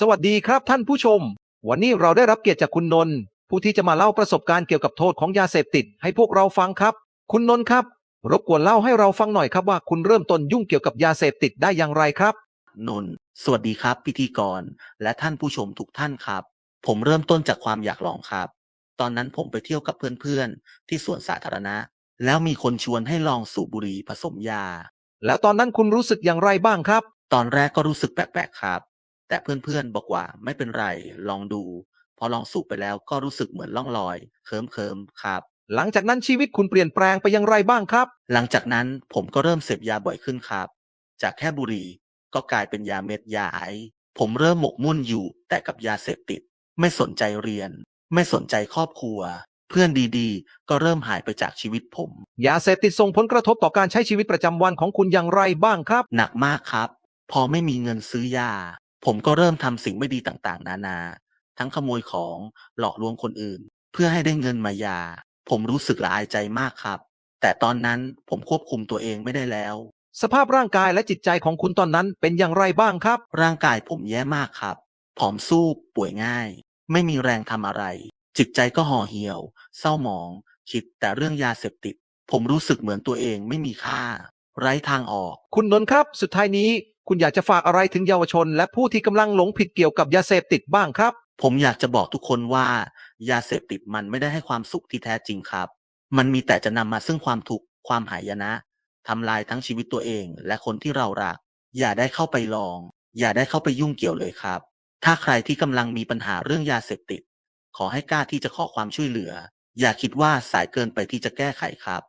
สวัสดีครับท่านผู้ชม วันนี้เราได้รับเกียรติจากคุณนนท์ผู้ที่จะมาเล่าประสบการณ์เกี่ยวกับโทษของยาเสพติด ให้พวกเราฟังครับ คุณนนท์ครับ รบกวนเล่าให้เราฟังหน่อยครับว่าคุณเริ่มต้นยุ่งเกี่ยวกับยาเสพติดได้อย่างไรครับ นนท์สวัสดีครับพิธีกร และท่านผู้ชมทุกท่านครับ ผมเริ่มต้นจากความอยากลองครับ ตอนนั้นผมไปเที่ยวกับเพื่อนๆ ที่สวนสาธารณะ แล้วมีคนชวนให้ลองสูบบุหรี่ผสมยา แล้วตอนนั้นคุณรู้สึกอย่างไรบ้างครับ ตอนแรกก็รู้สึกแปลกๆครับ แต่เพื่อนๆบอกว่าไม่เป็นไรลองดู พอลองสูบไปแล้วก็รู้สึกเหมือนล่องลอย เคิมเคิมๆครับ หลังจากนั้นชีวิตคุณเปลี่ยนแปลงไปอย่างไรบ้างครับ หลังจากนั้นผมก็เริ่มเสพยาบ่อยขึ้นครับ จากแค่บุหรี่ก็กลายเป็นยาเม็ดยาไอซ์ผมเริ่มหมกมุ่นอยู่แต่กับยาเสพติด ไม่สนใจเรียน ไม่สนใจครอบครัว เพื่อนดีๆ ก็เริ่มหายไปจากชีวิตผม ยาเสพติดส่งผลกระทบต่อการใช้ชีวิตประจำวันของคุณอย่างไรบ้างครับ หนักมากครับ พอไม่มีเงินซื้อยา ผมก็เริ่มทำสิ่งไม่ดีต่างๆ นานา ทั้งขโมยของหลอกลวงคนอื่น เพื่อให้ได้เงินมายา ผมรู้สึกละอายใจมากครับ แต่ตอนนั้นผมควบคุมตัวเองไม่ได้แล้ว สภาพร่างกายและจิตใจของคุณตอนนั้นเป็นอย่างไรบ้างครับ ร่างกายผมแย่มากครับผอมสู้ป่วยง่าย ไม่มีแรงทำอะไร จิตใจก็ห่อเหี่ยว เศร้าหมอง คิดแต่เรื่องยาเสพติด ผมรู้สึกเหมือนตัวเองไม่มีค่า ไร้ทางออก คุณนนท์ครับ สุดท้ายนี้ คุณอยากจะฝากอะไรถึงเยาวชน และผู้ที่กำลังหลงผิดเกี่ยวกับยาเสพติดบ้างครับ ผมอยากจะบอกทุกคนว่ายาเสพติดมันไม่ได้ให้ความสุขที่แท้จริงครับ มันมีแต่จะนำมาซึ่งความทุกข์ความหายนะทำลายทั้งชีวิตตัวเอง และคนที่เรารัก อย่าได้เข้าไปลอง อย่าได้เข้าไปยุ่งเกี่ยวเลยครับ ถ้าใครที่กำลังมีปัญหาเรื่องยาเสพติด ขอให้กล้าที่จะขอความช่วยเหลือ อย่าคิดว่าสายเกินไปที่จะแก้ไขครับ